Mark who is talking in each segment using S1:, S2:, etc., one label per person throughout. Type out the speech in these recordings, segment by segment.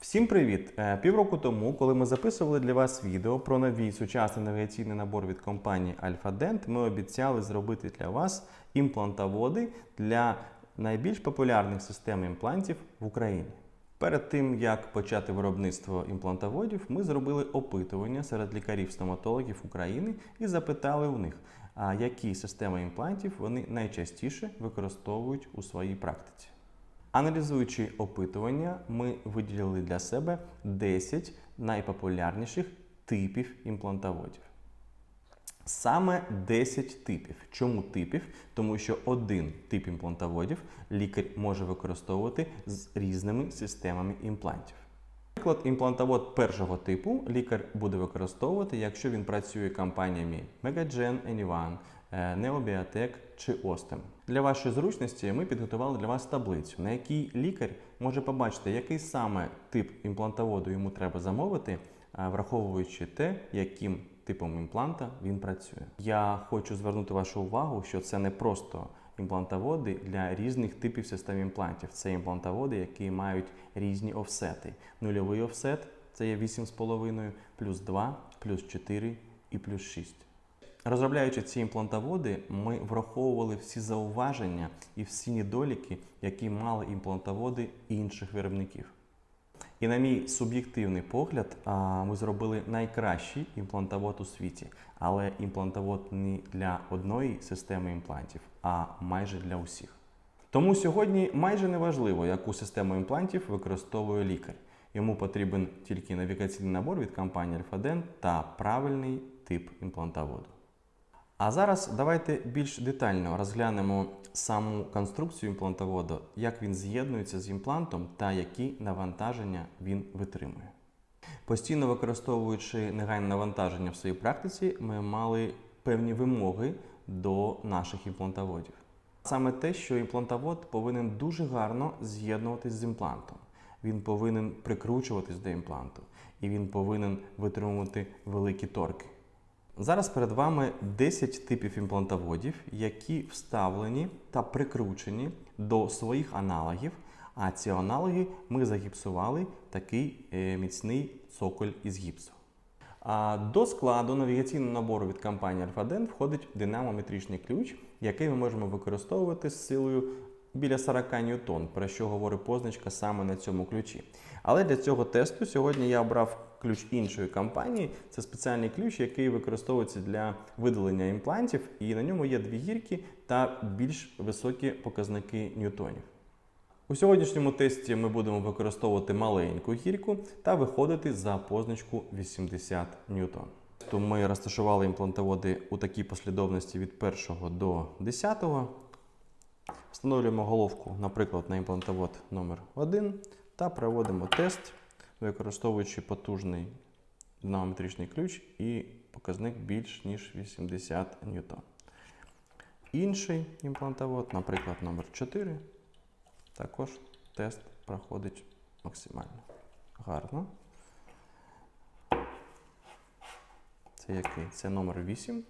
S1: Всім привіт! Е, Півроку тому, коли ми записували для вас відео про новий сучасний навігаційний набор від компанії Alpha-Dent, ми обіцяли зробити для вас імплантоводи для найбільш популярних систем імплантів в Україні. Перед тим як почати виробництво імплантоводів, ми зробили опитування серед лікарів-стоматологів України і запитали у них, які системи імплантів вони найчастіше використовують у своїй практиці. Аналізуючи опитування, ми виділили для себе 10 найпопулярніших типів імплантоводів. Саме 10 типів. Чому типів? Тому що один тип імплантоводів лікар може використовувати з різними системами імплантів. Наприклад, імплантовод першого типу лікар буде використовувати, якщо він працює компаніями Megagen, Anyone, е, Neobiotech чи Ostem. Для вашої зручності ми підготували для вас таблицю, на якій лікар може побачити, який саме тип імплантоводу йому треба замовити, е, враховуючи те, яким типом імпланта він працює. Я хочу звернути вашу увагу, що це не просто імплантоводи для різних типів систем імплантів. Це імплантоводи, які мають різні офсети. Нульовий офсет це є 8,5, плюс 2, плюс 4 і плюс 6. Розробляючи ці імплантоводи, ми враховували всі зауваження і всі недоліки, які мали імплантоводи інших виробників. І на мій суб'єктивний погляд, ми зробили найкращий імплантовод у світі, але імплантовод не для одної системи імплантів, а майже для усіх. Тому сьогодні майже не важливо, яку систему імплантів використовує лікар. Йому потрібен тільки навігаційний набор від компанії Alpha-Dent та правильний тип імплантоводу. А зараз давайте більш детально розглянемо саму конструкцію імплантоводу, як він з'єднується з імплантом та які навантаження він витримує. Постійно використовуючи негайне навантаження в своїй практиці, ми мали певні вимоги до наших імплантоводів. Саме те, що імплантовод повинен дуже гарно з'єднуватись з імплантом. Він повинен прикручуватись до імпланту, і він повинен витримувати великі торки. Зараз перед вами 10 типів імплантоводів, які вставлені та прикручені до своїх аналогів. А ці аналоги ми загіпсували такий е, міцний цоколь із гіпсу. До складу навігаційного набору від компанії Alpha-Dent входить динамометричний ключ, який ми можемо використовувати з силою біля 40 ньютон, про що говорить позначка саме на цьому ключі. Але для цього тесту сьогодні я обрав ключ іншої компанії. Це спеціальний ключ, який використовується для видалення імплантів, і на ньому є дві гірки та більш високі показники ньютонів. У сьогоднішньому тесті ми будемо використовувати маленьку гірку та виходити за позначку 80 ньютон. То ми розташували імплантоводи у такій послідовності від 1 до 10. Встановлюємо головку, наприклад, на імплантовод номер 1 та проводимо тест, використовуючи потужний динамометричний ключ і показник більш ніж 80 ньютон. Інший імплантовод, наприклад, номер 4 також тест проходить максимально гарно. Це який? Це номер 8.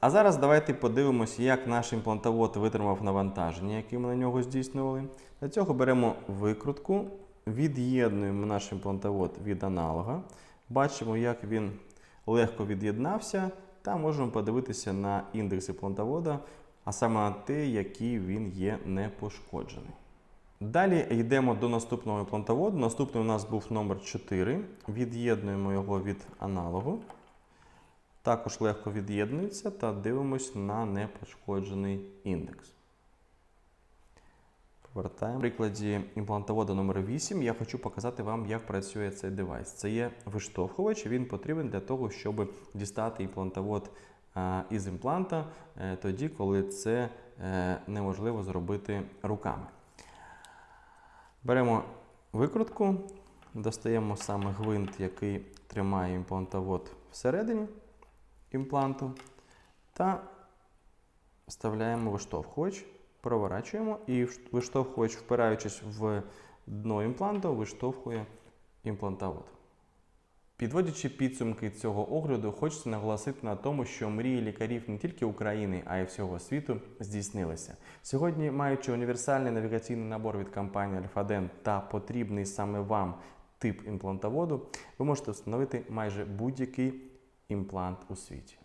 S1: А зараз давайте подивимося, як наш імплантовод витримав навантаження, яке ми на нього здійснювали. Для цього беремо викрутку, від'єднуємо наш імплантовод від аналога. Бачимо, як він легко від'єднався, та можемо подивитися на індекс імплантовода, а саме на те, який він є непошкоджений. Далі йдемо до наступного імплантоводу. Наступний у нас був номер 4. Від'єднуємо його від аналогу. Також легко від'єднується та дивимось на непошкоджений індекс. Повертаємо. В прикладі імплантоводу номер 8 я хочу показати вам, як працює цей девайс. Це є виштовхувач, він потрібен для того, щоб дістати імплантовод із імпланта е, тоді, коли це е, неможливо зробити руками. Беремо викрутку, достаємо саме гвинт, який тримає імплантовод всередині імпланту, та вставляємо виштовхувач, проворачуємо і виштовхувач, впираючись в дно імпланту, виштовхує імплантовод. Підводячи підсумки цього огляду, хочеться наголосити на тому, що мрії лікарів не тільки України, а й всього світу здійснилися. Сьогодні, маючи універсальний навігаційний набор від компанії Альфаден та потрібний саме вам тип імплантоводу, ви можете встановити майже будь-який імплант у світі.